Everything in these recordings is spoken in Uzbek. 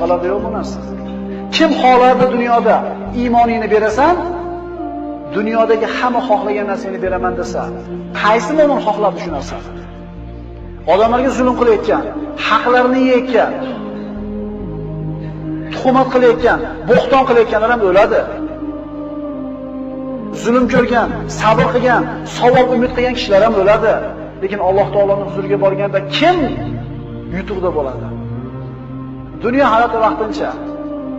qoladi yo'q bu narsa. Kim xohladi dunyoda iymoningni berasan, dunyodagi hamma xohlagan narsani beraman desa, qaysi mo'min xohladi shu narsani? Odamlarga zulm qilayotgan, haqlarini yeyotgan, tuhmat qilayotgan, bo'xton qilayotganlar ham o'ladi. Zulm ko'rgan, sabr qilgan, savob umid qilgan kishilar ham o'ladi. Lekin Alloh taoloning huzuriga borganda kim yutuqda bo'ladi? Dunyo hayoti vaqtincha.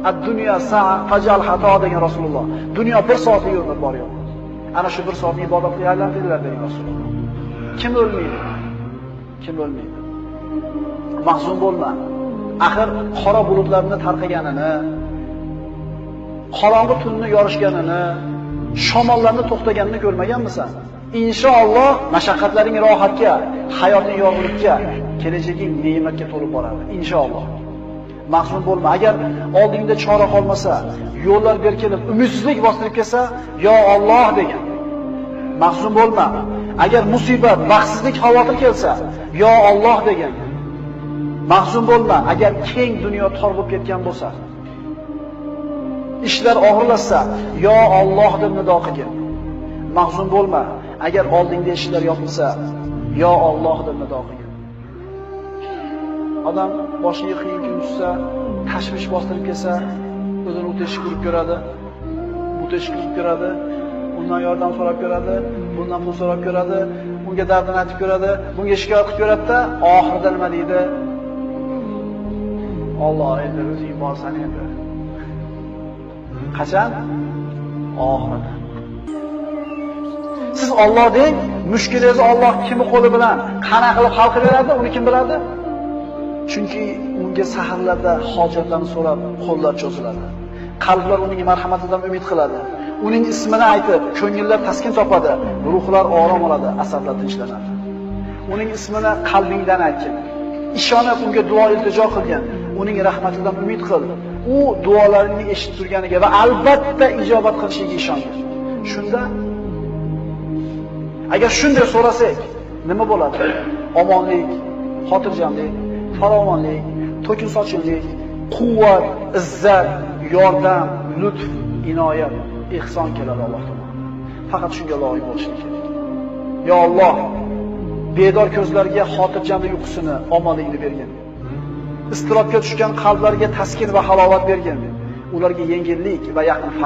Ad-dunyo sa'a fajal xato degan Rasululloh. Dunyo bir soatlik umr bor yo'q. Ana shu bir soatni ibodatga dedilar degan Rasululloh. Kim o'lmaydi? Kim o'lmaydi? Mahzun bo'lma. Axir qora bulutlarni tarqaganini, qorong'i tunni yorishganini, shamollarni to'xtaganini ko'rmaganmisan? Inshaalloh mashaqqatlaring rohatga, hayoting yorug'likka, kelajaging ne'matga to'lib boradi. Inshaalloh. Mahrum bo'lma. Agar oldingda chora qolmasa, yo'llar berkinib, umidsizlik bostirib kelsa, yo Alloh degan. Mahzun bo'lma. Agar musibat, baxtsizlik, xavotir kelsa, yo Alloh degan. Mahzun bo'lma. Agar keng dunyo tor bo'lib ketgan bo'lsa, ishlar og'irlashsa, yo Alloh deb nido qilgin. Mahzun bo'lma. Agar oldingda ishlar yopilsa, yo Alloh deb nido qilgin. Odam boshiga qiyin kun tushsa, tashvish bostirib kelsa, o'zini o'tishni ko'rib ko'radi, o'tish ko'rib ko'radi, undan yordam so'rab ko'radi, bundan pul so'rab ko'radi, unga dardini aytib ko'radi, bunga shikoyat qilib ko'radida, oxirida nima deydi? Alloh endi o'zing borsan endi. Qachon? Oxirida. Siz Alloh deng, mushkulingizni Alloh kimi qo'li bilan qana qilib hal qilib beradi, uni kim biladi? Chunki unga saharlarda hojatlarni so'rab qo'llar cho'ziladi. Qalblar uning marhamatidan umid qiladi. Uning ismini aytib, ko'ngillar taskin topadi, ruhlar orom oladi, asablar tinchlanadi. Uning ismini qalbingdan aytgin. Ishonib unga duo iltijo qilgin. Uning rahmatidan umid qil. U duolaringni eshitib turganiga va albatta ijobat qilishiga ishongin. Shunda agar shunday so'rasak, nima bo'ladi? Omonlik, xotirjamlik, farovonlik, to'kin sochinlik, quvvat, izzat, yordam, lutf, inoyat, ihson keladi Alloh tomonidan. Faqat shunga loyiq bo'lishlik kerak. Yo Alloh, bedor ko'zlarga xotirjamlik uyqusini, omonlikni bergin. Istirobga tushgan qalblarga taskin va halovat bergin. Ularga yengillik va yaqin